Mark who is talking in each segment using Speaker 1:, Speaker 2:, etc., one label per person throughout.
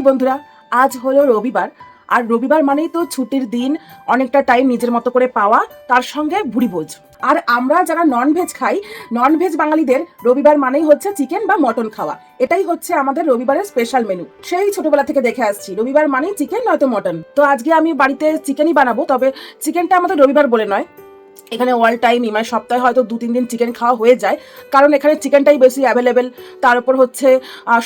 Speaker 1: High বন্ধুরা, আজ হলো রবিবার। আর রবিবার মানেই তো ছুটির দিন, অনেকটা টাইম নিজের মতো করে পাওয়া, তার সঙ্গে ভুড়িভোজ আর আমরা যারা নন ভেজ খাই নন ভেজ বাঙালিদের রবিবার মানেই হচ্ছে চিকেন বা মটন খাওয়া। এটাই হচ্ছে আমাদের রবিবারের স্পেশাল মেনু সেই ছোটবেলা থেকে দেখে আসছি, রবিবার মানেই চিকেন নয়তো মটন তো আজকে আমি বাড়িতে চিকেনই বানাবো, তবে চিকেনটা আমাদের রবিবার বলে নয়। এখানে অল টাইমই মানে সপ্তাহে হয়তো দু, তিন দিন চিকেন খাওয়া হয়ে যায়। কারণ এখানে চিকেনটাই বেশি অ্যাভেলেবেল তার উপর হচ্ছে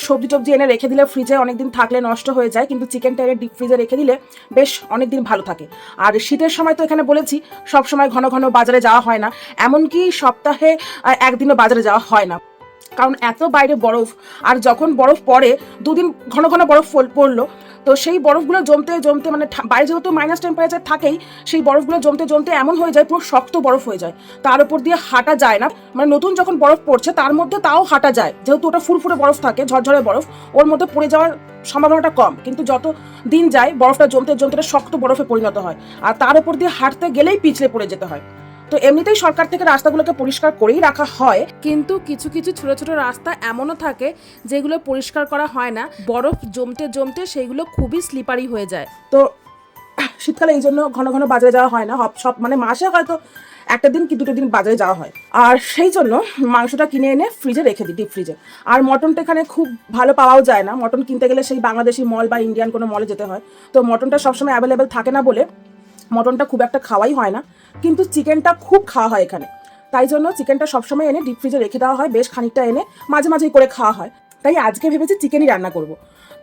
Speaker 1: সবজি টবজি এনে রেখে দিলে ফ্রিজে অনেক দিন থাকলে নষ্ট হয়ে যায়, কিন্তু চিকেনটা এনে ডিপ ফ্রিজে রেখে দিলে বেশ অনেক দিন ভালো থাকে। আর শীতের সময় তো এখানে বলেছি সব সময় ঘন ঘন বাজারে যাওয়া হয় না। এমনকি সপ্তাহে একদিনও বাজারে যাওয়া হয় না। কারণ এত বাইরে বরফ, আর যখন বরফ পড়ে, দুদিন ঘন ঘন বরফ পড়ল। তো সেই বরফগুলো জমতে জমতে মানে বাইরে যেহেতু মাইনাস টেম্পারেচার থাকেই, সেই বরফগুলো জমতে জমতে এমন হয়ে যায়, পুরো শক্ত বরফ হয়ে যায়। তার উপর দিয়ে হাঁটা যায় না। মানে নতুন যখন বরফ পড়ছে, তার মধ্যে তাও হাঁটা যায়। যেহেতু ওটা ফুরফুরে বরফ থাকে, ঝরঝরে বরফ, ওর মধ্যে পড়ে যাওয়ার সম্ভাবনাটা কম। কিন্তু যত দিন যায়, বরফটা জমতে জমতে শক্ত বরফে পরিণত হয়। আর তার উপর দিয়ে হাঁটতে গেলেই পিছলে পড়ে যেতে হয়। তো এমনিতেই সরকার থেকে রাস্তাগুলোকে পরিষ্কার করেই রাখা হয়।
Speaker 2: কিন্তু কিছু কিছু ছোট ছোট রাস্তা এমনও থাকে যেগুলো পরিষ্কার করা হয় না। বরফ জমতে জমতে সেগুলো খুবই স্লিপারি হয়ে যায়।
Speaker 1: তো শীতকালে এই জন্য ঘন ঘন বাজারে যাওয়া হয় না। সব মানে মাসে হয়তো একটা দিন কি দুটো দিন বাজারে যাওয়া হয়। আর সেই জন্য মাংসটা কিনে এনে ফ্রিজে রেখে দিই ডিপ ফ্রিজে আর মটনটা এখানে খুব ভালো পাওয়াও যায় না। মটন কিনতে গেলে সেই বাংলাদেশি মল বা ইন্ডিয়ান কোনো মলে যেতে হয়। তো মটনটা সবসময় অ্যাভেলেবেল থাকে না বলে মটনটা খুব একটা খাওয়াই হয় না, কিন্তু চিকেনটা খুব খাওয়া হয় এখানে। তাই জন্য চিকেনটা সবসময় এনে ডিপ ফ্রিজে রেখে দেওয়া হয়, বেশ খানিকটা এনে মাঝে মাঝেই করে খাওয়া হয়। তাই আজকে ভেবেছি চিকেনই রান্না করব।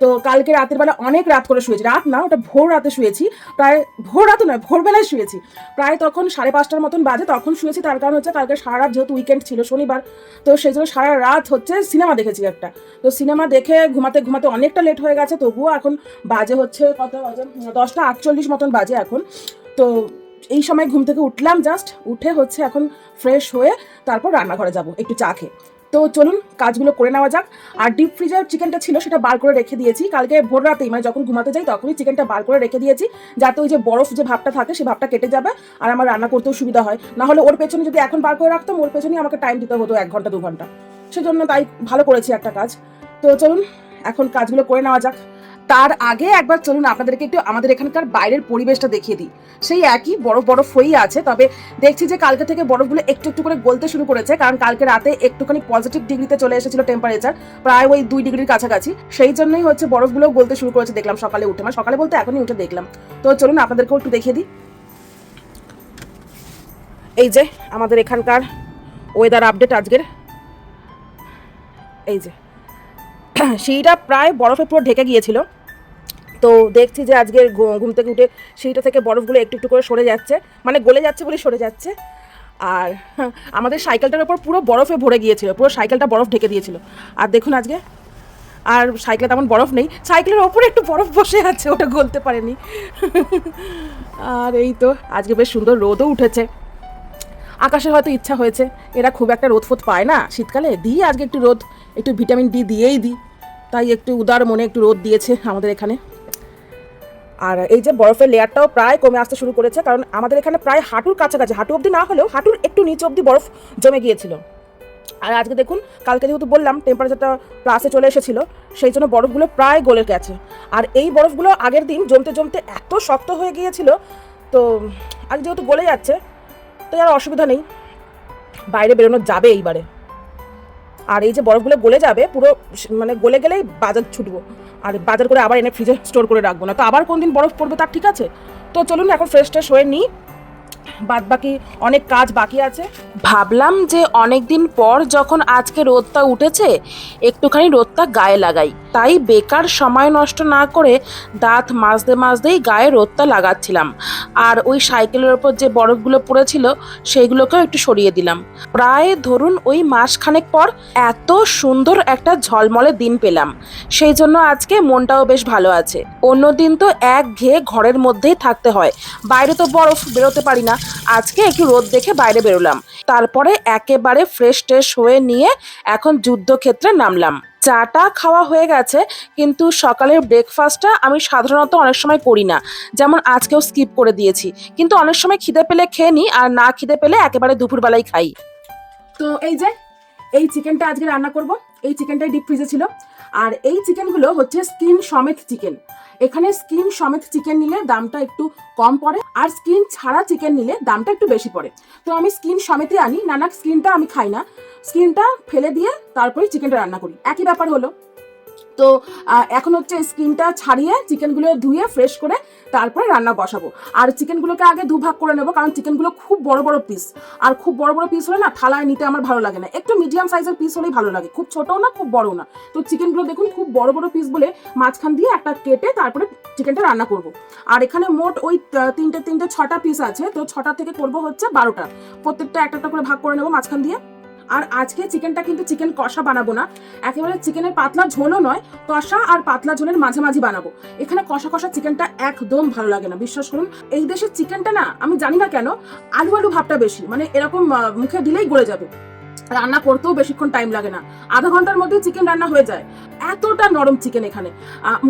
Speaker 1: তো কালকে রাতের বেলা অনেক রাত করে শুয়েছি, রাত না, ওটা ভোর রাতে শুয়েছি, প্রায় ভোর রাতে নয়, ভোরবেলায় শুয়েছি। প্রায় তখন সাড়ে পাঁচটার মতন বাজে, তখন শুয়েছি, তার কারণ হচ্ছে কালকে সারা রাত যেহেতু উইকেন্ড ছিল শনিবার, তো সেই জন্য সারা রাত হচ্ছে সিনেমা দেখেছি একটা। তো সিনেমা দেখে ঘুমাতে ঘুমাতে অনেকটা লেট হয়ে গেছে, তবুও এখন বাজে হচ্ছে কত বাজে দশটা আটচল্লিশ মতন বাজে এখন। তো এই সময় ঘুম থেকে উঠলাম জাস্ট উঠে হচ্ছে এখন ফ্রেশ হয়ে তারপর রান্নাঘরে যাব, একটু চা খেয়ে। তো চলুন, কাজগুলো করে নেওয়া যাক। আর ডিপ ফ্রিজার চিকেনটা ছিল, সেটা বার করে রেখে দিয়েছি। কালকে ভোর রাতেই মানে যখন ঘুমাতে যাই, তখনই চিকেনটা বার করে রেখে দিয়েছি, যাতে ওই যে বরফ যে ভাবটা থাকে সেই ভাবটা কেটে যাবে আর আমার রান্না করতেও সুবিধা হয়। না হলে ওর পেছনে যদি এখন বার করে রাখতাম, ওর পেছনেই আমাকে টাইম দিতে হতো এক ঘণ্টা, দু ঘণ্টা। সেজন্য তাই ভালো করেছি একটা কাজ। তো চলুন, এখন কাজগুলো করে নেওয়া যাক। তার আগে একবার চলুন আপনাদেরকে একটু আমাদের এখানকার বাইরের পরিবেশটা দেখিয়ে দিই। সেই একই বরফ বরফ হয়েই আছে, তবে দেখছি যে কালকে থেকে বরফগুলো একটু একটু করে গলতে শুরু করেছে, কারণ কালকে রাতে একটুখানি পজিটিভ ডিগ্রিতে চলে এসেছিল টেম্পারেচার প্রায় ওই দুই ডিগ্রির কাছাকাছি। সেই জন্যই হচ্ছে বরফগুলো গলতে শুরু করেছে, দেখলাম সকালে উঠে। মানে সকালে বলতে এখনই উঠে দেখলাম। তো চলুন আপনাদেরকেও একটু দেখিয়ে দিই। এই যে আমাদের এখানকার ওয়েদার আপডেট আজকের। এই যে। সেইটা প্রায় বরফে পুরো ঢেকে গিয়েছিল। তো দেখছি যে আজকে ঘুম থেকে উঠে সেইটা থেকে বরফগুলো একটু একটু করে সরে যাচ্ছে। মানে গলে যাচ্ছে বলে সরে যাচ্ছে। আর আমাদের সাইকেলটার ওপর পুরো বরফে ভরে গিয়েছিল। পুরো সাইকেলটা বরফ ঢেকে দিয়েছিল। আর দেখুন আজকে, আর সাইকেলে তেমন বরফ নেই। সাইকেলের ওপরে একটু বরফ বসে আছে, ওটা গলতে পারেনি। আর এই তো, আজকে বেশ সুন্দর রোদও উঠেছে। আকাশের হয়তো ইচ্ছা হয়েছে, এরা খুব একটা রোদ ফোদ পায় না শীতকালে। দিই আজকে একটু রোদ একটু ভিটামিন ডি দিয়েই দিই। তাই একটু উদার মনে, একটু রোদ দিয়েছে আমাদের এখানে। আর এই যে বরফের লেয়ারটাও প্রায় কমে আসতে শুরু করেছে, কারণ আমাদের এখানে প্রায় হাঁটুর কাছাকাছি, হাঁটু অবধি না হলেও হাঁটুর একটু নিচে অবধি বরফ জমে গিয়েছিল। আর আজকে দেখুন, কালকে যেহেতু বললাম টেম্পারেচারটা প্লাসে চলে এসেছিল, সেই জন্য বরফগুলো প্রায় গলে গেছে। আর এই বরফগুলো আগের দিন জমতে জমতে এত শক্ত হয়ে গিয়েছিল, তো আজ যেহেতু গলে যাচ্ছে, তো আর অসুবিধা নেই। বাইরে বেরোনো যাবে এইবারে। আর এই যে বরফগুলো গলে যাবে, পুরো মানে গলে গেলেই বাজার ছুটবো। আর বাজার করে আবার এনে ফ্রিজে স্টোর করে রাখব। না তো আবার কোন দিন বরফ পড়বে তার ঠিক আছে? তো চলুন এখন ফ্রেশ ট্রেশ হয়ে নিই। বাদ বাকি অনেক কাজ বাকি আছে।
Speaker 2: ভাবলাম যে অনেক দিন পর যখন আজকে রোদটা উঠেছে, একটুখানি রোদটা গায়ে লাগাই। তাই বেকার সময় নষ্ট না করে দাঁত মাজতে মাজতেই গায়ে রোদটা লাগাচ্ছিলাম। আর ওই সাইকেলের ওপর যে বরফগুলো পড়েছিল, সেইগুলোকেও একটু সরিয়ে দিলাম। প্রায় ধরুন ওই মাসখানেক পর এত সুন্দর একটা ঝলমলে দিন পেলাম। সেই জন্য আজকে মনটাও বেশ ভালো আছে। অন্য দিন তো এক ঘেয়ে ঘরের মধ্যেই থাকতে হয়। বাইরে তো বরফ বেরোতে পারি না। আজকে একটু রোদ দেখে বাইরে বেরোলাম। তারপরে একেবারে ফ্রেশ ট্রেশ হয়ে নিয়ে এখন যুদ্ধক্ষেত্রে নামলাম। চাটা খাওয়া হয়ে গেছে, কিন্তু সকালের ব্রেকফাস্টটা আমি সাধারণত অনেক সময় করি না। যেমন আজকেও স্কিপ করে দিয়েছি। কিন্তু অনেক সময় খিদে পেলে খেয়ে নিই, আর না খিদে পেলে একেবারে দুপুরবেলায় খাই।
Speaker 1: তো এই যে, এই চিকেনটা আজকে রান্না করব। এই চিকেনটাই ডিপ ফ্রিজে ছিল। আর এই চিকেনগুলো হচ্ছে স্কিন সমেত চিকেন এখানে স্কিন সমেত চিকেন নিলে দামটা একটু কম পড়ে আর স্কিন ছাড়া চিকেন নিলে দামটা একটু বেশি পড়ে। তো আমি স্কিন সমেতে আনি নানা স্কিনটা আমি খাই না। স্কিনটা ফেলে দিয়ে তারপরে চিকেনটা রান্না করি। একই ব্যাপার হলো। তো এখন হচ্ছে স্কিনটা ছাড়িয়ে চিকেনগুলো ধুয়ে ফ্রেশ করে তারপরে রান্না বসাবো। আর চিকেনগুলোকে আগে দু ভাগ করে নেব, কারণ চিকেনগুলো খুব বড় বড় পিস আর খুব বড় বড় পিস হলে না থালায় নিতে আমার ভালো লাগে না। একটু মিডিয়াম সাইজের পিস হলেই ভালো লাগে। খুব ছোটও না, খুব বড়ও না। তো চিকেনগুলো দেখুন খুব বড় বড় পিস বলে মাঝখান দিয়ে একটা কেটে তারপরে চিকেনটা রান্না করব। আর এখানে মোট ওই তিনটে তিনটে, ছটা পিস আছে। তো ছটা থেকে করব হচ্ছে বারোটা। প্রত্যেকটা একটা একটা করে ভাগ করে নেব মাঝখান দিয়ে। আর আজকে চিকেনটা কিন্তু চিকেন কষা বানাবো না। একেবারে চিকেনের পাতলা ঝোলও নয়, কষা আর পাতলা ঝোলের মাঝামাঝি বানাবো। এখানে কষা কষা চিকেনটা একদম ভালো লাগে না, বিশ্বাস করুন। এই দেশের চিকেনটা না, আমি জানি না কেন, আলু আলু ভাবটা বেশি মানে এরকম মুখে দিলেই গলে যাবে। রান্না করতেও বেশিক্ষণ টাইম লাগে না। আধা ঘণ্টার মধ্যে চিকেন রান্না হয়ে যায়। এতটা নরম চিকেন এখানে।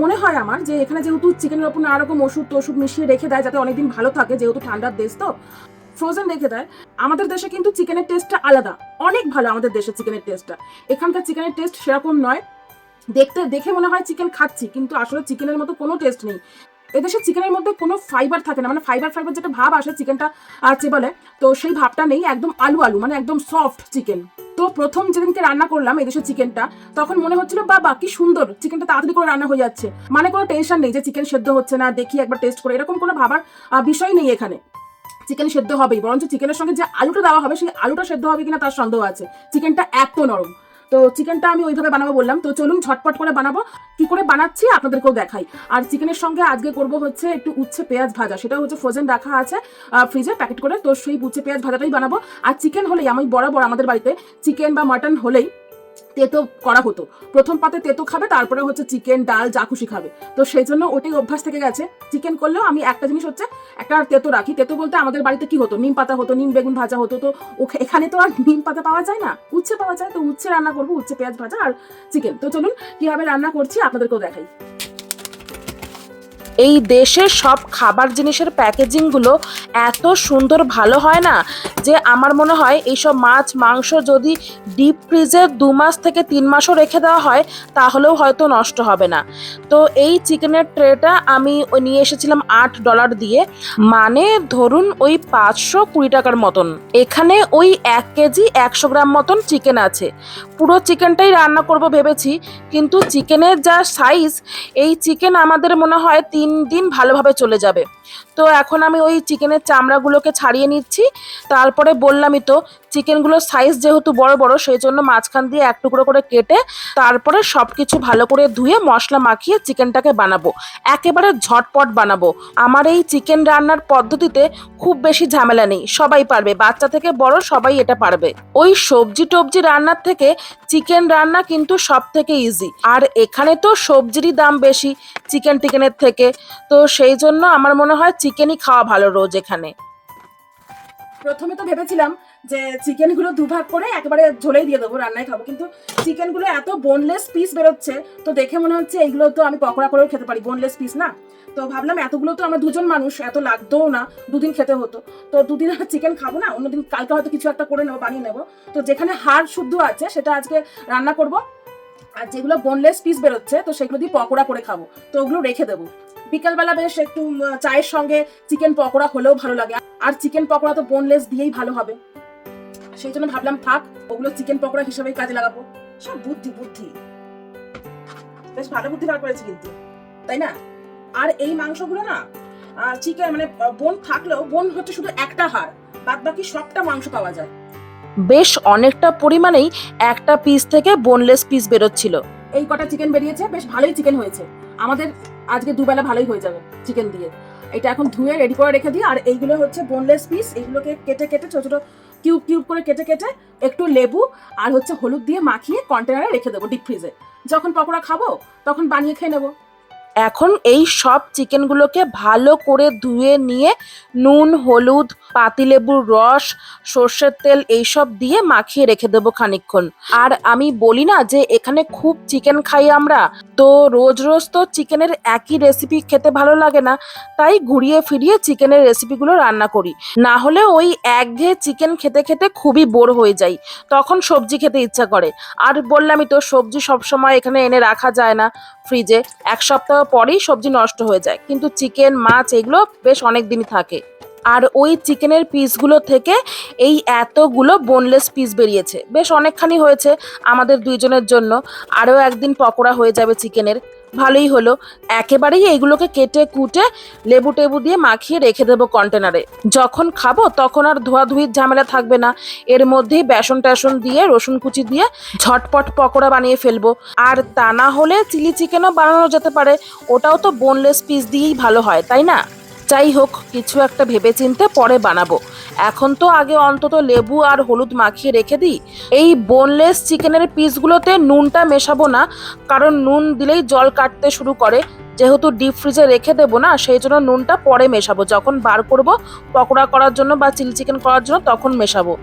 Speaker 1: মনে হয় আমার যে এখানে যেহেতু চিকেনের ওপর নানা রকম ওষুধ টষুধ মিশিয়ে রেখে দেয়, যাতে অনেকদিন ভালো থাকে, যেহেতু ঠান্ডার দেশ তো ফ্রোজেন রেখে দেয়, আমাদের দেশে কিন্তু চিকেনের টেস্টটা আলাদা। অনেক ভালো আমাদের দেশের চিকেনের টেস্টটা এখানকার চিকেনের টেস্ট সেরকম নয়। দেখতে, দেখে মনে হয় চিকেন খাচ্ছি, কিন্তু আসলে চিকেনের মতো কোনো টেস্ট নেই। এদেশে চিকেনের মধ্যে কোনো ফাইবার থাকে না মানে ফাইবার ফাইবার যেটা ভাব আসে চিকেনটা আছে বলে, তো সেই ভাবটা নেই, একদম আলু আলু মানে একদম সফট চিকেন। তো প্রথম যেদিনকে রান্না করলাম এদেশের চিকেনটা, তখন মনে হচ্ছিল, বাবা, কি সুন্দর, চিকেনটা তাড়াতাড়ি করে রান্না হয়ে যাচ্ছে। মানে কোনো টেনশন নেই যে চিকেন সেদ্ধ হচ্ছে না, দেখি একবার টেস্ট করে। এরকম কোনো ভাবার বিষয় নেই এখানে। চিকেন সেদ্ধ হবেই, বরঞ্চ চিকেনের সঙ্গে যে আলুটা দেওয়া হবে, সেই আলুটা সেদ্ধ হবে কিনা তার সন্দেহ আছে। চিকেনটা এত নরম। তো চিকেনটা আমি ওইভাবে বানাবো বললাম। তো চলুন ঝটপট করে বানাবো। কি করে বানাচ্ছি আপনাদেরকেও দেখাই। আর চিকেনের সঙ্গে আজকে করব হচ্ছে একটু উচ্ছে পেঁয়াজ ভাজা। সেটা হচ্ছে ফ্রোজেন রাখা আছে ফ্রিজে প্যাকেট করে। তো সেই উচ্ছে পেঁয়াজ ভাজাটাই বানাবো। আর চিকেন হলেই, আমি বরাবর আমাদের বাড়িতে চিকেন বা মাটন হলেই তেতো করা হতো। প্রথম পাতে তেতো খাবে, তারপরে হচ্ছে চিকেন, ডাল, যা খুশি খাবে। তো সেই জন্য ওটাই অভ্যাস থেকে গেছে। চিকেন করলেও আমি একটা জিনিস হচ্ছে, একটা তেতো রাখি। তেতো বলতে আমাদের বাড়িতে কি হতো? নিম পাতা হতো, নিম বেগুন ভাজা হতো। তো এখানে তো আর নিম পাতা পাওয়া যায় না। উচ্ছে পাওয়া যায়। তো উচ্ছে রান্না করব, উচ্ছে পেঁয়াজ ভাজা আর চিকেন। তো চলুন, কীভাবে রান্না করছি আপনাদেরকেও দেখাই।
Speaker 2: এই দেশের সব খাবার জিনিসের প্যাকেজিংগুলো এত সুন্দর ভালো হয় না যে আমার মনে হয় এইসব মাছ, মাংস যদি ডিপ ফ্রিজে দু মাস থেকে তিন মাসও রেখে দেওয়া হয়, তাহলেও হয়তো নষ্ট হবে না। তো এই চিকেনের ট্রেটা আমি নিয়ে এসেছিলাম আট ডলার দিয়ে। মানে ধরুন ওই পাঁচশো কুড়ি টাকার মতন। এখানে ওই এক কেজি একশো গ্রাম মতন চিকেন আছে। পুরো চিকেনটাই রান্না করব ভেবেছি, কিন্তু চিকেনের যা সাইজ, এই চিকেন আমাদের মনে হয় তিন দিন ভালোভাবে চলে যাবে। তো এখন আমি ওই চিকেনের চামড়াগুলোকে ছাড়িয়ে নিচ্ছি। তারপরে বললামই তো চিকেনগুলোর সাইজ যেহেতু বড় বড়, সেই জন্য মাঝখান দিয়ে এক টুকরো করে কেটে তারপরে সব কিছু ভালো করে ধুয়ে মশলা মাখিয়ে চিকেনটাকে বানাবো। একেবারে ঝটপট বানাবো। আমার এই চিকেন রান্নার পদ্ধতিতে খুব বেশি ঝামেলা নেই, সবাই পারবে, বাচ্চা থেকে বড় সবাই এটা পারবে। ওই সবজি টবজি রান্নার থেকে চিকেন রান্না কিন্তু সব থেকে ইজি আর এখানে তো সবজিরই দাম বেশি চিকেন টিকেনের থেকে, তো সেই জন্য আমার মনে হয় চিকেনই খাওয়া ভালো রোজ এখানে।
Speaker 1: প্রথমে তো ভেবেছিলাম যে চিকেনগুলো দুভাগ করে একেবারে ঝোলেই দিয়ে দেবো, রান্নায় খাব। কিন্তু চিকেনগুলো এত বোনলেস পিস বেরোচ্ছে, তো দেখে মনে হচ্ছে এইগুলো তো আমি পকোড়া করেও খেতে পারি বোনলেস পিস না? তো ভাবলাম এতগুলো তো আমরা দুজন মানুষ, এত লাগতোও না, দুদিন খেতে হতো। তো দুদিন আর চিকেন খাব না, অন্যদিন কালকে হয়তো কিছু একটা করে নেব, বানিয়ে নেব। তো যেখানে হাড় শুদ্ধ আছে, সেটা আজকে রান্না করব। আর যেগুলো বোনলেস পিস বেরোচ্ছে, তো সেগুলো দিয়ে পকোড়া করে খাব। তো ওগুলো রেখে দেবো। বিকালবেলা বেশ একটু চায়ের সঙ্গে চিকেন পকোড়া হলেও ভালো লাগে। আর চিকেন পকোড়া তো বোনলেস দিয়েই ভালো হবে। সেই জন্য ভাবলাম থাক ওগুলো চিকেন পকোড়া হিসেবেই কাজে লাগাবো। সব বুদ্ধি বুদ্ধি। বেশ ভালো বুদ্ধি বার করেছি কিন্তু তাই না? আর এই মাংসগুলো না চিকেন মানে বোন থাকলেও বোন হচ্ছে শুধু একটা হাড় বাদ বাকি সবটা মাংস পাওয়া যায়।
Speaker 2: বেশ অনেকটা পরিমাণেই একটা পিস থেকে বোনলেস পিস বেরোচ্ছিল।
Speaker 1: এই কটা চিকেন বেরিয়েছে বেশ ভালোই চিকেন হয়েছে। আমাদের আজকে দুবেলা ভালোই হয়ে যাবে চিকেন দিয়ে। এটা এখন ধুয়ে রেডি করে রেখে দিই। আর এইগুলো হচ্ছে বোনলেস পিস এইগুলোকে কেটে কেটে ছোটো ছোটো কিউব কিউব করে কেটে কেটে একটু লেবু আর হচ্ছে হলুদ দিয়ে মাখিয়ে কন্টেনারে রেখে দেবো ডিপ ফ্রিজে যখন পকোড়া খাব, তখন বানিয়ে খেয়ে নেব।
Speaker 2: এখন এই সব চিকেনগুলোকে ভালো করে ধুয়ে নিয়ে নুন, হলুদ, পাতিলেবুর রস, সর্ষের তেল এইসব দিয়ে মাখিয়ে রেখে দেবো খানিকক্ষণ। আর আমি বলি না যে এখানে খুব চিকেন খাই আমরা। তো রোজ রোজ তো চিকেনের একই রেসিপি খেতে ভালো লাগে না। তাই ঘুরিয়ে ফিরিয়ে চিকেনের রেসিপিগুলো রান্না করি। না হলে ওই একঘেয়ে চিকেন খেতে খেতে খুবই বোর হয়ে যাই। তখন সবজি খেতে ইচ্ছা করে। আর বললামই তো সবজি সবসময় এখানে এনে রাখা যায় না। ফ্রিজে এক সপ্তাহ পরেই সবজি নষ্ট হয়ে যায়। কিন্তু চিকেন, মাছ এগুলো বেশ অনেক দিনই থাকে। আর ওই চিকেনের পিসগুলো থেকে এই এতগুলো বোনলেস পিস বেরিয়েছে। বেশ অনেকখানি হয়েছে আমাদের দুইজনের জন্য। আরও একদিন পকোড়া হয়ে যাবে চিকেনের। ভালোই হলো। একেবারেই এইগুলোকে কেটে কুটে লেবু টেবু দিয়ে মাখিয়ে রেখে দেবো কন্টেনারে যখন খাব তখন আর ধোয়াধুয়ির ঝামেলা থাকবে না। এর মধ্যেই বেসন টেসন দিয়ে, রসুন কুচি দিয়ে ঝটপট পকোড়া বানিয়ে ফেলব। আর তা না হলে চিলি চিকেনও বানানো যেতে পারে। ওটাও তো বোনলেস পিস দিয়েই ভালো হয়, তাই না? যাই হোক, কিছু একটা ভেবেচিন্তে পরে বানাবো। এখন তো আগে অন্তত লেবু আর হলুদ মাখিয়ে রেখে দিই। এই বোনলেস চিকেনের পিসগুলোতে নুনটা মেশাবো না, কারণ নুন দিলেই জল কাটতে শুরু করে। যেহেতু ডিপ ফ্রিজে রেখে দেবো না, সেই জন্য নুনটা পরে মেশাবো। যখন বার করব, পকোড়া করার জন্য বা চিলি চিকেন করার জন্য তখন মেশাবো।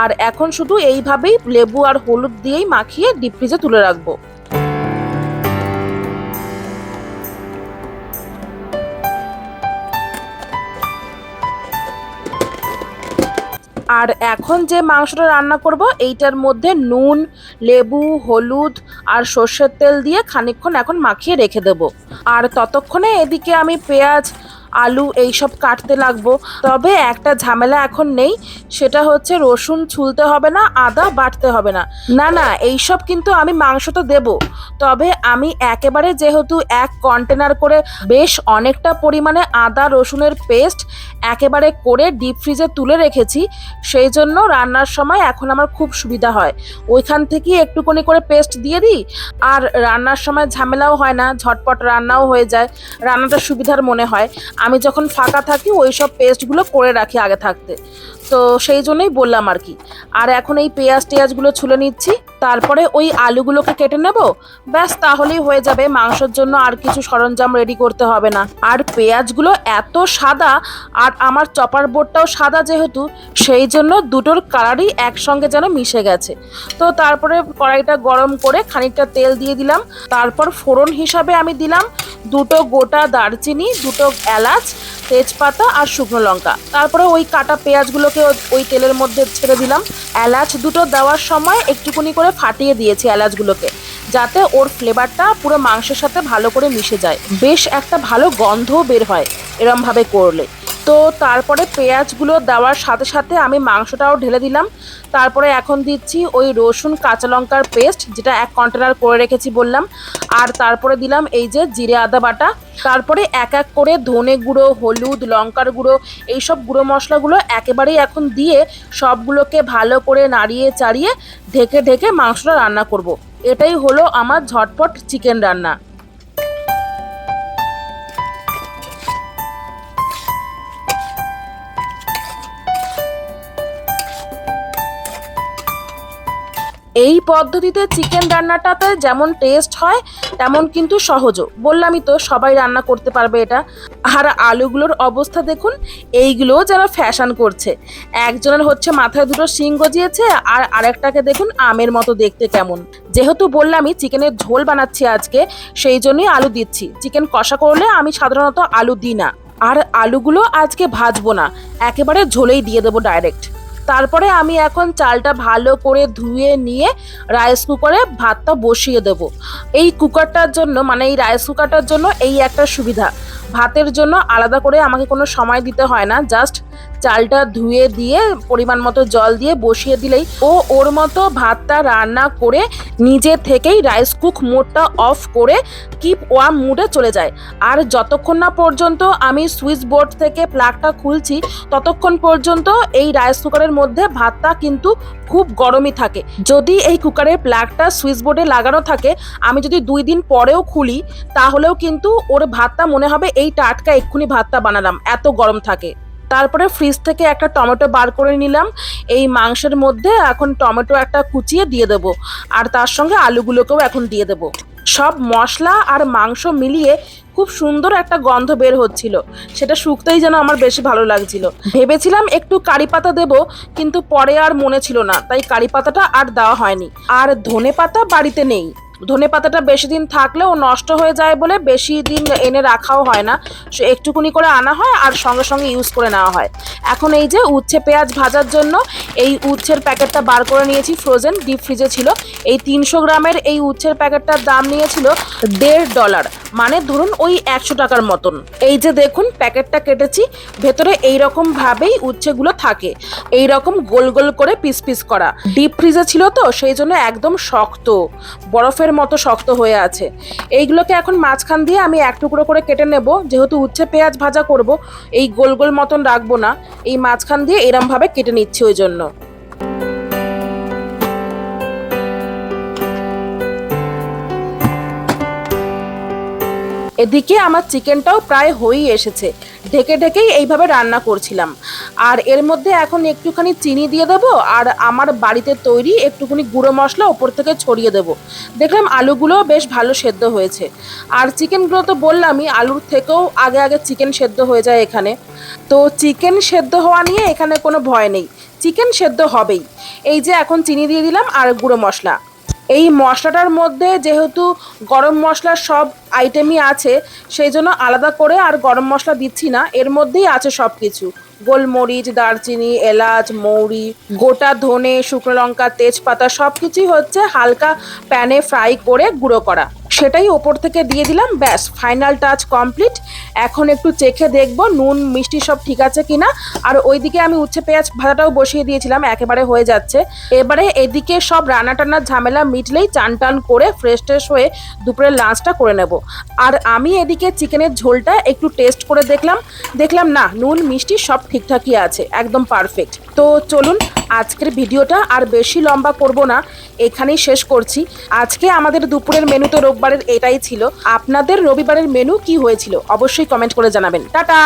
Speaker 2: আর এখন শুধু এইভাবেই লেবু আর হলুদ দিয়েই মাখিয়ে ডিপ ফ্রিজে তুলে রাখব। আর এখন যে মাংসটা রান্না করব, এইটার মধ্যে নুন, লেবু, হলুদ আর সর্ষের তেল দিয়ে খানিকক্ষণ এখন মাখিয়ে রেখে দেব। আর ততক্ষণে এদিকে আমি পেঁয়াজ আলু এইসব কাটতে লাগবো। তবে একটা ঝামেলা এখন নেই, সেটা হচ্ছে রসুন ছুলতে হবে না, আদা বাটতে হবে না। না না, এইসব কিন্তু আমি মাংসটা দেব। তবে আমি একেবারে যেহেতু এক কন্টেনার করে বেশ অনেকটা পরিমাণে আদা, রসুনের পেস্ট একেবারে করে ডিপ ফ্রিজে তুলে রেখেছি, সেই জন্য রান্নার সময় এখন আমার খুব সুবিধা হয়। ওইখান থেকেই একটুখানি করে পেস্ট দিয়ে দিই, আর রান্নার সময় ঝামেলাও হয় না, ঝটপট রান্নাও হয়ে যায়। রান্নাটা সুবিধার মনে হয়। আমি যখন ফাঁকা থাকি ওই সব পেস্টগুলো করে রাখি আগে থাকতে। তো সেই জন্যই বললাম আর কি। আর এখন এই পেঁয়াজ টেয়াজগুলো ছুলে নিচ্ছি, তারপরে ওই আলুগুলোকে কেটে নেব। ব্যাস, তাহলেই হয়ে যাবে। মাংসের জন্য আর কিছু সরঞ্জাম রেডি করতে হবে না। আর পেঁয়াজগুলো এত সাদা, আর আমার চপার বোর্ডটাও সাদা যেহেতু, সেই জন্য দুটোর কালারই একসঙ্গে যেন মিশে গেছে। তো তারপরে কড়াইটা গরম করে খানিকটা তেল দিয়ে দিলাম। তারপর ফোড়ন হিসাবে আমি দিলাম দুটো গোটা দারচিনি, দুটো এলাচ তেজপাতা আর শুকনো লঙ্কা। তারপরে ওই কাটা পেঁয়াজগুলোকে ওই তেলের মধ্যে ছেড়ে দিলাম। এলাচ দুটো দেওয়ার সময় একটুকুনি করে ফাটিয়ে দিয়েছি এলাচগুলোকে, যাতে ওর ফ্লেভারটা পুরো মাংসের সাথে ভালো করে মিশে যায়। বেশ একটা ভালো গন্ধও বের হয় এরমভাবে করলে। তো তারপরে পেঁয়াজগুলো দেওয়ার সাথে সাথে আমি মাংসটাও ঢেলে দিলাম। তারপরে এখন দিচ্ছি ওই রসুন, কাঁচা লঙ্কার পেস্ট, যেটা এক কন্টেনার করে রেখেছি বললাম। আর তারপরে দিলাম এই যে জিরে আদা বাটা। তারপরে এক এক করে ধনে গুঁড়ো, হলুদ, লঙ্কার গুঁড়ো, এইসব গুঁড়ো মশলাগুলো একেবারেই এখন দিয়ে সবগুলোকে ভালো করে নাড়িয়ে চাড়িয়ে ঢেকে ঢেকে মাংসটা রান্না করব। এটাই হলো আমার ঝটপট চিকেন রান্না। এই পদ্ধতিতে চিকেন রান্নাটাতে যেমন টেস্ট হয়, তেমন কিন্তু সহজও। বললামই তো, সবাই রান্না করতে পারবে এটা। আর আলুগুলোর অবস্থা দেখুন, এইগুলোও যেন ফ্যাশন করছে। একজনের হচ্ছে মাথায় দুটো শিং গজিয়েছে, আর আরেকটাকে দেখুন আমের মতো দেখতে কেমন। যেহেতু বললামই, চিকেনের ঝোল বানাচ্ছি আজকে, সেই জন্যই আলু দিচ্ছি। চিকেন কষা করলে আমি সাধারণত আলু দিই না। আর আলুগুলো আজকে ভাজবো না, একেবারে ঝোলেই দিয়ে দেবো ডাইরেক্ট তারপরে আমি এখন চালটা ভালো করে ধুয়ে নিয়ে রাইস কুকারে ভাতটা বসিয়ে দেব। এই কুকারটার জন্য মানে এই রাইস কুকারটার জন্য এই একটা সুবিধা। ভাতের জন্য আলাদা করে আমাকে কোনো সময় দিতে হয় না জাস্ট চালটা ধুয়ে দিয়ে, পরিমাণ মতো জল দিয়ে বসিয়ে দিলেই ও ওর মতো ভাতটা রান্না করে নিজে থেকেই রাইস কুক মোডটা অফ করে কিপ ওয়ার্ম মুডে চলে যায়। আর যতক্ষণ না পর্যন্ত আমি সুইচ বোর্ড থেকে প্লাগটা খুলছি, ততক্ষণ পর্যন্ত এই রাইস কুকারের মধ্যে ভাতটা কিন্তু খুব গরমই থাকে। যদি এই কুকারের প্লাগটা সুইচ বোর্ডে লাগানো থাকে, আমি যদি দুই দিন পরেও খুলি, তাহলেও কিন্তু ওর ভাতটা মনে হবে এই টাটকা এক্ষুনি ভাতটা বানালাম। এত গরম থাকে। তারপরে ফ্রিজ থেকে একটা টমেটো বার করে নিলাম। এই মাংসের মধ্যে এখন টমেটো একটা কুচিয়ে দিয়ে দেবো। আর তার সঙ্গে আলুগুলোকেও এখন দিয়ে দেবো। সব মশলা আর মাংস মিলিয়ে খুব সুন্দর একটা গন্ধ বের হচ্ছিল। সেটা শুকতেই যেন আমার বেশি ভালো লাগছিল। ভেবেছিলাম একটু কারি পাতা দেবো, কিন্তু পরে আর মনে ছিল না। তাই কারি পাতাটা আর দেওয়া হয়নি। আর ধনে পাতা বাড়িতে নেই। ধনে পাতাটা বেশি দিন থাকলেও নষ্ট হয়ে যায় বলে বেশি দিন এনে রাখাও হয় না। একটুকুনি করে আনা হয় আর সঙ্গে সঙ্গে ইউজ করে নেওয়া হয়। এখন এই যে উচ্ছে পেঁয়াজ ভাজার জন্য এই উচ্ছের প্যাকেটটা বার করে নিয়েছি ফ্রোজেন ডিপ ফ্রিজে ছিল। এই তিনশো গ্রামের এই উচ্ছের প্যাকেটটার দাম নিয়েছিল দেড় ডলার মানে ধরুন ওই একশো টাকার মতন। এই যে দেখুন, প্যাকেটটা কেটেছি, ভেতরে এই রকম ভাবেই উচ্ছেগুলো থাকে। এই রকম গোল গোল করে পিস পিস করা। ডিপ ফ্রিজে ছিল তো, সেই জন্য একদম শক্ত, বরফের মতো শক্ত হয়ে আছে। এইগুলোকে এখন মাঝখান দিয়ে আমি এক টুকরো করে কেটে নেব। যেহেতু উচ্ছে পেঁয়াজ ভাজা করব, এই গোল গোল মতন রাখব না। এই মাঝখান দিয়ে এরম ভাবে কেটে নিচ্ছি ওই জন্য। এদিকে আমার চিকেনটাও প্রায় হয়েই এসেছে। ঢেকে ঢেকেই এইভাবে রান্না করছিলাম। আর এর মধ্যে এখন একটুখানি চিনি দিয়ে দেবো আর আমার বাড়িতে তৈরি একটুখানি গুঁড়ো মশলা ওপর থেকে ছড়িয়ে দেবো। দেখলাম আলুগুলোও বেশ ভালো সেদ্ধ হয়েছে। আর চিকেনগুলো তো বললামই, আলুর থেকেও আগে আগে চিকেন সেদ্ধ হয়ে যায় এখানে। তো চিকেন সেদ্ধ হওয়া নিয়ে এখানে কোনো ভয় নেই। চিকেন সেদ্ধ হবেই। এই যে এখন চিনি দিয়ে দিলাম আর গুঁড়ো মশলা। এই মশলাটার মধ্যে যেহেতু গরম মশলার সব আইটেমই আছে, সেই জন্য আলাদা করে আর গরম মশলা দিচ্ছি না। এর মধ্যেই আছে সব কিছু গোলমরিচ, দারচিনি, এলাচ, মৌরি, গোটা ধনে, শুকনো লঙ্কা, তেজপাতা সব কিছুই হচ্ছে হালকা প্যানে ফ্রাই করে গুঁড়ো করা। সেটাই ওপর থেকে দিয়ে দিলাম, ব্যাস ফাইনাল টাচ কমপ্লিট এখন একটু চেখে দেখব, নুন, মিষ্টি সব ঠিক আছে কিনা। আর ওইদিকে আমি উচ্ছে পেঁয়াজ ভাজাটাও বসিয়ে দিয়েছিলাম, একেবারে হয়ে যাচ্ছে। এবারে এদিকে সব রান্না টান্নার ঝামেলা মিটলেই চান টান করে ফ্রেশ ট্রেশ হয়ে দুপুরের লাঞ্চটা করে নেব। আর আমি এদিকে চিকেনের ঝোলটা একটু টেস্ট করে দেখলাম দেখলাম না, নুন, মিষ্টি সব ঠিকঠাকই আছে, একদম পারফেক্ট তো চলুন, আজকের ভিডিওটা আর বেশি লম্বা করব না, এখানেই শেষ করছি। আজকে আমাদের দুপুরের মেনু তো রোববারের এটাই ছিল। আপনাদের রবিবারের মেনু কি হয়েছিল? অবশ্যই কমেন্ট করে জানাবেন। টাটা!